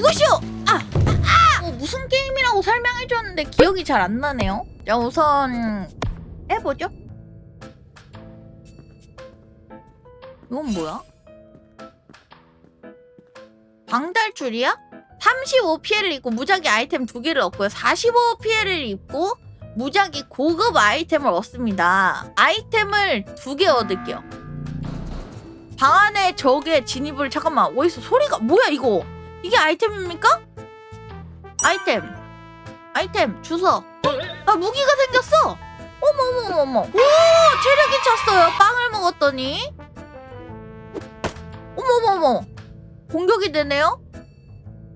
죽으시오! 아! 아! 뭐 무슨 게임이라고 설명해줬는데 기억이 잘 안 나네요. 자, 우선 해보죠. 이건 뭐야? 방달줄이야? 35피해를 입고 무작위 아이템 두 개를 얻고요. 45피해를 입고 무작위 고급 아이템을 얻습니다. 아이템을 두 개 얻을게요. 방 안에 적의 진입을 잠깐만 어디서 소리가 뭐야 이거? 이게 아이템입니까? 아이템. 아이템 주워 아 무기가 생겼어! 어머 어머 어머 어머. 오 체력이 찼어요. 빵을 먹었더니. 어머 어머 어머. 공격이 되네요?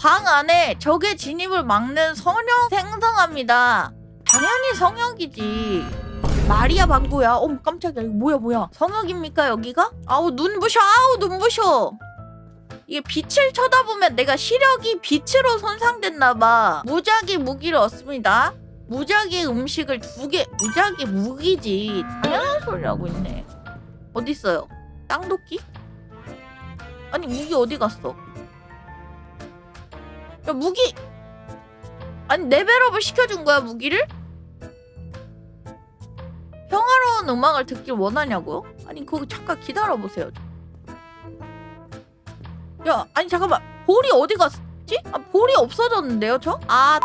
방 안에 적의 진입을 막는 성역 생성합니다. 당연히 성역이지. 마리아 방구야. 어머 깜짝이야. 이거 뭐야 뭐야. 성역입니까 여기가? 아우 눈부셔. 아우 눈부셔 이게 빛을 쳐다보면 내가 시력이 빛으로 손상됐나봐. 무작위 무기를 얻습니다. 무작위 음식을 두 개, 무작위 무기지. 당연한 소리 하고 있네. 어딨어요? 땅도끼? 아니, 무기 어디 갔어? 야, 무기! 아니, 레벨업을 시켜준 거야, 무기를? 평화로운 음악을 듣길 원하냐고요? 아니, 그거 잠깐 기다려보세요. 야, 아니 잠깐만. 볼이 어디 갔지? 아, 볼이 없어졌는데요, 저? 아,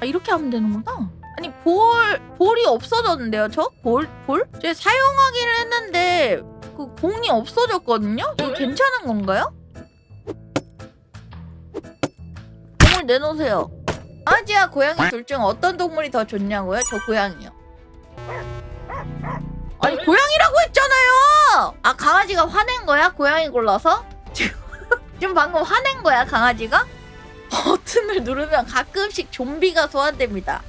아, 이렇게 하면 되는구나. 아니, 볼 볼이 없어졌는데요, 저? 볼 볼? 제가 사용하기를 했는데 그 공이 없어졌거든요. 이거 괜찮은 건가요? 공을 내놓으세요. 강아지와 고양이 둘 중 어떤 동물이 더 좋냐고요? 저 고양이요. 아니 고양이라고 했잖아요. 아 강아지가 화낸 거야? 고양이 골라서? 지금 방금 화낸 거야 강아지가? 버튼을 누르면 가끔씩 좀비가 소환됩니다.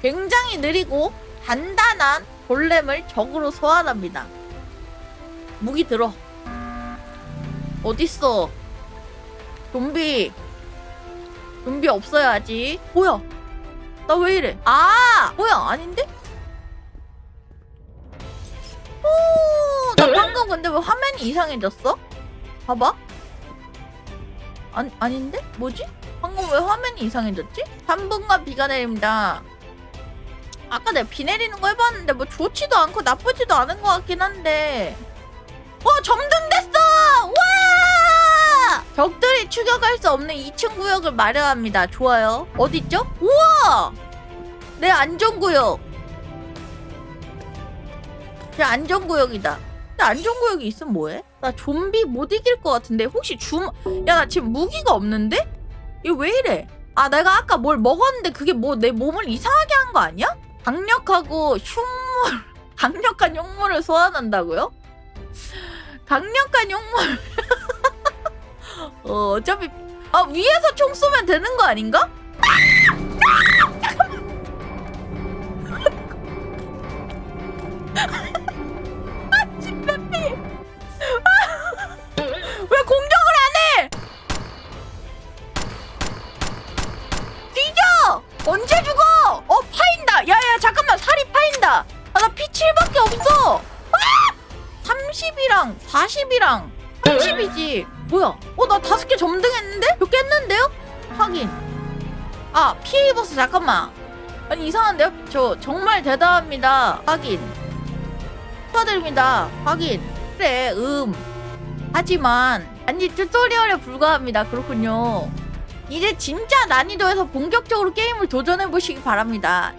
굉장히 느리고 단단한 골렘을 적으로 소환합니다. 무기 들어. 어딨어? 좀비. 좀비 없어야지. 뭐야? 나 왜 이래? 아! 뭐야? 아닌데? 오! 나 방금 근데 왜 화면이 이상해졌어? 봐봐. 아니, 아닌데? 뭐지? 방금 왜 화면이 이상해졌지? 3분간 비가 내립니다. 아까 내가 비 내리는 거 해봤는데 뭐 좋지도 않고 나쁘지도 않은 것 같긴 한데 와 점등됐어! 와! 적들이 추격할 수 없는 2층 구역을 마련합니다. 좋아요. 어딨죠? 우와! 내 안전구역. 제 안전구역이다. 근데 안전구역이 있으면 뭐해? 나 좀비 못 이길 것 같은데 혹시 줌... 야 나 지금 무기가 없는데? 이거 왜 이래? 아 내가 아까 뭘 먹었는데 그게 뭐 내 몸을 이상하게 한 거 아니야? 강력하고 흉물 강력한 흉물을 소환한다고요? 강력한 흉물 어 어차피 아 위에서 총 쏘면 되는 거 아닌가? 7밖에 없어. 아! 30이랑 40이랑 30이지. 뭐야? 어 나 다섯 개 점등했는데? 몇 개 했는데요? 확인. 아 피해 입었어 잠깐만. 아니 이상한데요? 저 정말 대단합니다. 확인. 축하드립니다. 확인. 그래 음. 하지만 아니 튜토리얼에 불과합니다. 그렇군요. 이제 진짜 난이도에서 본격적으로 게임을 도전해 보시기 바랍니다.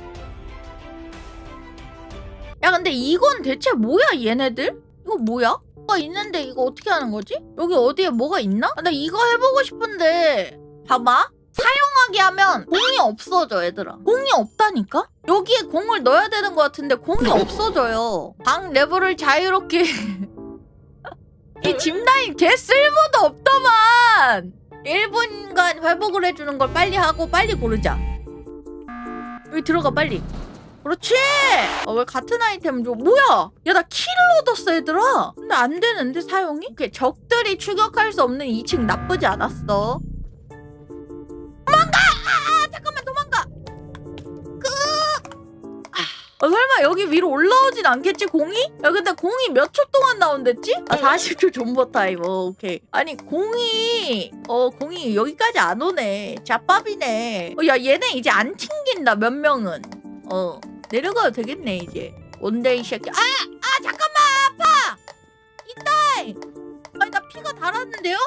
야 근데 이건 대체 뭐야 얘네들? 이거 뭐야? 뭐가 있는데 이거 어떻게 하는 거지? 여기 어디에 뭐가 있나? 아, 나 이거 해보고 싶은데 봐봐 사용하게 하면 공이 없어져 얘들아 공이 없다니까? 여기에 공을 넣어야 되는 것 같은데 공이 없어져요 방 내부를 자유롭게 이 집라인 개 쓸모도 없더만 1분간 회복을 해주는 걸 빨리 하고 빨리 고르자 여기 들어가 빨리 그렇지! 어, 왜 같은 아이템 줘? 뭐야? 야 나 키를 얻었어 얘들아. 근데 안 되는데 사용이? 이렇게 적들이 추격할 수 없는 2층 나쁘지 않았어. 도망가! 아, 아, 잠깐만 도망가! 그 아, 어, 설마 여기 위로 올라오진 않겠지 공이? 야 근데 공이 몇 초 동안 나온댔지? 아 40초 존버 타임. 어, 오케이. 아니 공이 어 공이 여기까지 안 오네. 자밥이네. 어, 야 얘네 이제 안 튕긴다 몇 명은. 어 내려가도 되겠네 이제 원데이 새끼 아! 아 잠깐만 아파! 이따이 아니 나 피가 달았는데요?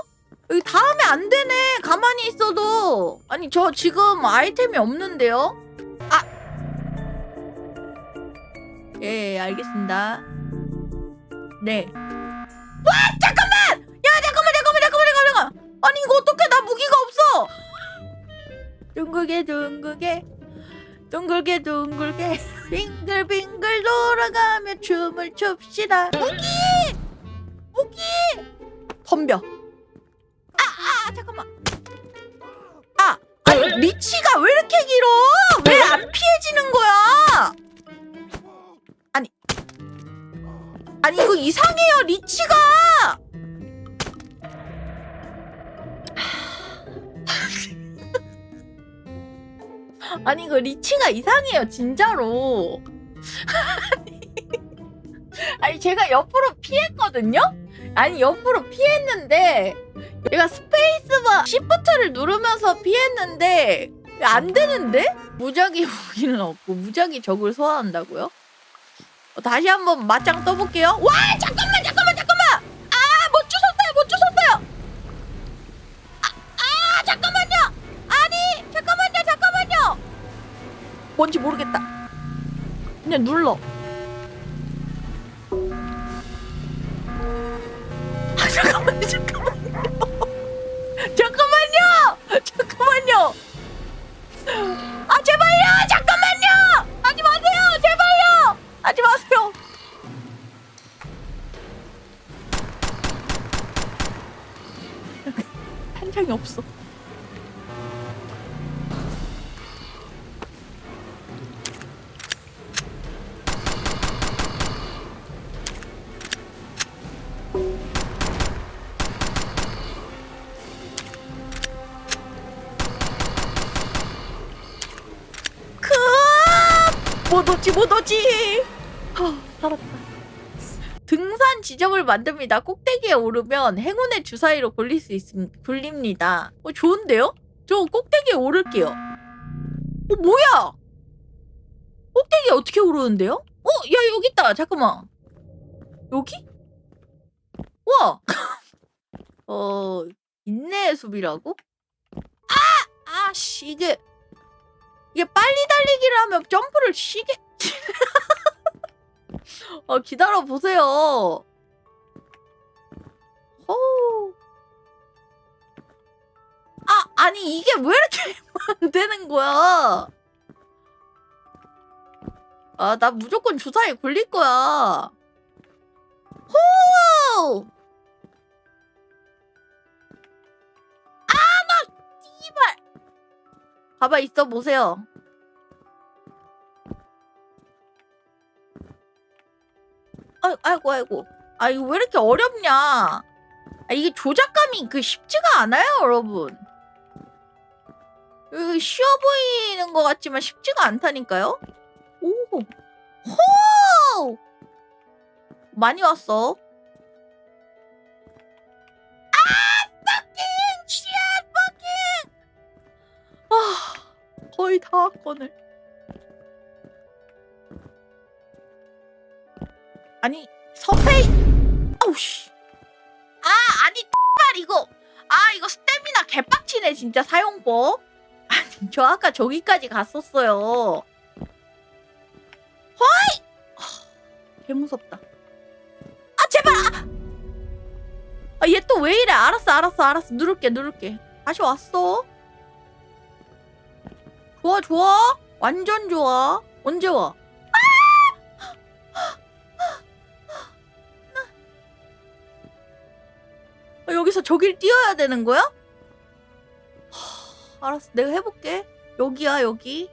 여기 닿으면 안 되네 가만히 있어도 아니 저 지금 아이템이 없는데요? 아! 예 알겠습니다 네 와! 잠깐만! 야 잠깐만 잠깐만 잠깐만 잠깐만 아니 이거 어떡해 나 무기가 없어 둥글게 둥글게 둥글게 둥글게 빙글빙글 돌아가며 춤을 춥시다 무기! 무기! 덤벼 아, 아 잠깐만 아! 아니 리치가 왜 이렇게 길어? 왜 안 피해지는 거야? 아니 아니 이거 이상해요 리치가 아니 이거 리치가 이상해요 진짜로 아니 제가 옆으로 피했거든요? 아니 옆으로 피했는데 얘가 스페이스바 시프트를 누르면서 피했는데 안 되는데? 무작위 무기는 없고 무작위 적을 소환한다고요? 어, 다시 한번 맞짱 떠볼게요. 와 잠깐 뭔지 모르겠다. 그냥 눌러. 아 잠깐만요 잠깐만요. 잠깐만요 잠깐만요. 아 제발요 잠깐만요 하지 마세요 제발요 하지 마세요 한 장이 없어 못 오지 못 오지 아 살았다 등산 지점을 만듭니다 꼭대기에 오르면 행운의 주사위로 굴릴 수 있음 굴립니다 어 좋은데요? 저 꼭대기에 오를게요 어 뭐야 꼭대기에 어떻게 오르는데요? 어 야 여기 있다 잠깐만 여기? 와 어 인내의 숲이라고? 아! 아씨 이게 이게 빨리 달리기를 하면 점프를 쉬게 어 기다려 보세요. 호. 아 아니 이게 왜 이렇게 안 되는 거야? 아 나 무조건 주사위 굴릴 거야. 호. 가봐 있어 보세요. 아, 아이고 아이고. 아 이거 왜 이렇게 어렵냐? 아 이게 조작감이 그 쉽지가 않아요 여러분. 이거 쉬워 보이는 것 같지만 쉽지가 않다니까요? 오호 호 많이 왔어 아 왔거늘 아니 서페이 아우씨. 아 아니 말 이거. 아 이거 스태미나 개빡치네 진짜 사용법. 아니 저 아까 저기까지 갔었어요. 허이 개 무섭다. 아 제발! 아얘 또 왜 이래? 알았어 알았어 알았어. 누를게 누를게. 다시 왔어 좋아 좋아 완전 좋아 언제 와 아, 여기서 저길 뛰어야 되는 거야? 하, 알았어, 내가 해볼게. 여기야, 여기.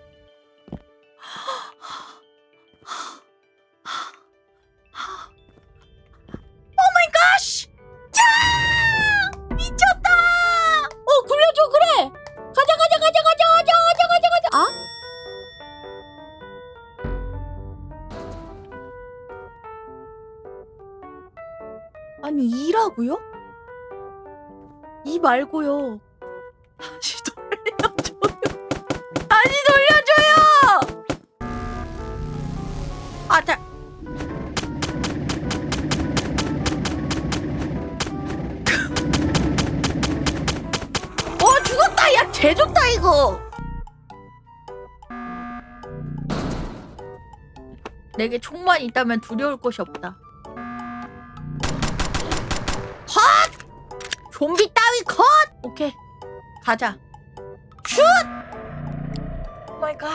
말고요? 이 말고요. 다시 돌려줘요. 다시 돌려줘요. 아, 자. 어 죽었다. 야, 개 좋다 이거. 내게 총만 있다면 두려울 것이 없다. 좀비 따위 컷! 오케이. 가자. 슛! 오 마이 갓.